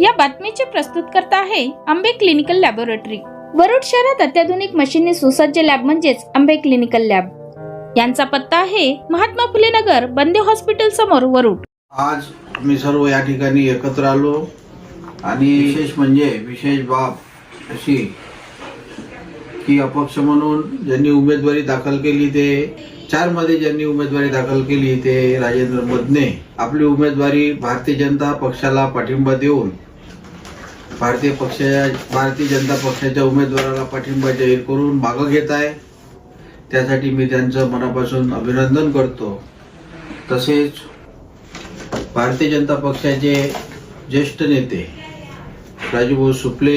या बातमीचे प्रस्तुत करता आहे आंबे क्लिनिकल लॅबोरेटरी. वरुड शहरात अत्याधुनिक मशीनने सुसज्ज लॅब म्हणजेच आंबे क्लिनिकल लॅब. यांचा पत्ता आहे महात्मा फुले नगर बंदे हॉस्पिटल समोर वरुड. आज मी सर्व या ठिकाणी एकत्र आलो आणि विशेष म्हणजे विशेष बाब अशी की अपक्ष म्हणून ज्यांनी उमेदवारी दाखल केली ते चारमध्ये ज्यांनी उमेदवारी दाखल केली ते राजेंद्र मदने आपली उमेदवारी भारतीय जनता पक्षाला पाठिंबा देऊन भारतीय पक्षाच्या भारतीय जनता पक्षाच्या उमेदवाराला पाठिंबा जाहीर करून मागं घेत आहे. त्यासाठी मी त्यांचं मनापासून अभिनंदन करतो. तसेच भारतीय जनता पक्षाचे ज्येष्ठ नेते राजूभाऊ सुपले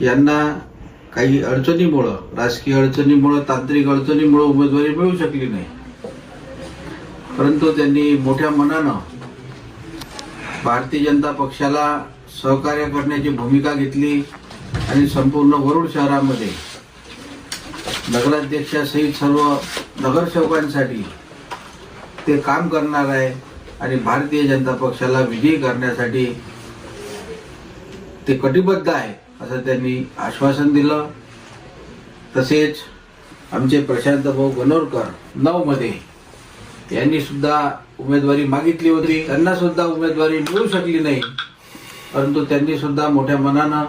यांना काही अडचणीमुळं राजकीय अडचणीमुळं तांत्रिक अडचणीमुळं उमेदवारी मिळू शकली नाही. परंतु त्यांनी मोठ्या मनानं भारतीय जनता पक्षाला सहकार्य करण्याची भूमिका घेतली आणि संपूर्ण वरुड शहरामध्ये नगराध्यक्षासहित सर्व नगरसेवकांसाठी ते काम करणार आहे आणि भारतीय जनता पक्षाला विजयी करण्यासाठी ते कटिबद्ध आहे असं त्यांनी आश्वासन दिलं. तसेच आमचे प्रशांत भाऊ गणोरकर नऊ मध्ये यांनी सुद्धा उमेदवारी मागितली होती. त्यांना सुद्धा उमेदवारी मिळू शकली नाही. परंतु त्यांनी सुद्धा मोठ्या मनानं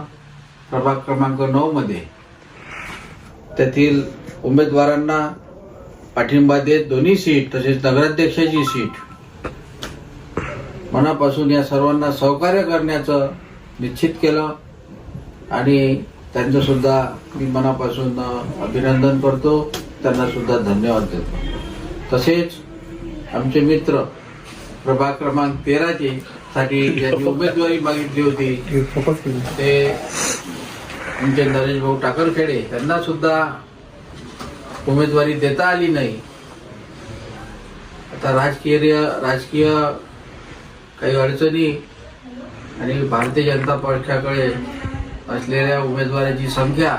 प्रभाग क्रमांक नऊ मध्ये त्यातील उमेदवारांना पाठिंबा देत दोन्ही सीट तसेच नगराध्यक्षाची सीट मनापासून या सर्वांना सहकार्य करण्याचं निश्चित केलं आणि त्यांचं सुद्धा मी मनापासून अभिनंदन करतो. त्यांना सुद्धा धन्यवाद देतो. तसेच आमचे मित्र प्रभाग क्रमांक तेराचे साठी ज्यांनी उमेदवारी मागितली होती ते आमचे नरेश भाऊ टाकरखेडे त्यांना सुद्धा उमेदवारी देता आली नाही. आता राजकीय राजकीय काही अडचणी आणि भारतीय जनता पक्षाकडे असलेल्या उमेदवाराची संख्या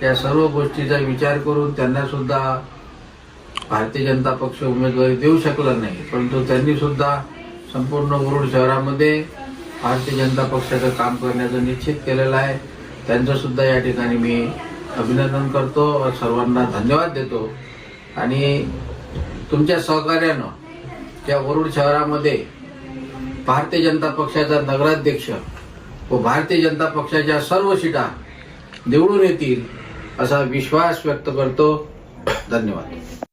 त्या सर्व गोष्टीचा विचार करून त्यांना सुद्धा भारतीय जनता पक्ष उमेदवारी देऊ शकला नाही. परंतु त्यांनी सुद्धा संपूर्ण मुरुड शहरामध्ये भारतीय जनता पक्षाचं काम करण्याचं निश्चित केलेलं आहे. त्यांचं सुद्धा या ठिकाणी मी अभिनंदन करतो सर्वांना धन्यवाद देतो. आणि तुमच्या सहकार्यानं त्या वरुड शहरामध्ये भारतीय जनता पक्षाचा नगराध्यक्ष व भारतीय जनता पक्षाच्या सर्व सीटा निवडून येतील असा विश्वास व्यक्त करतो. धन्यवाद.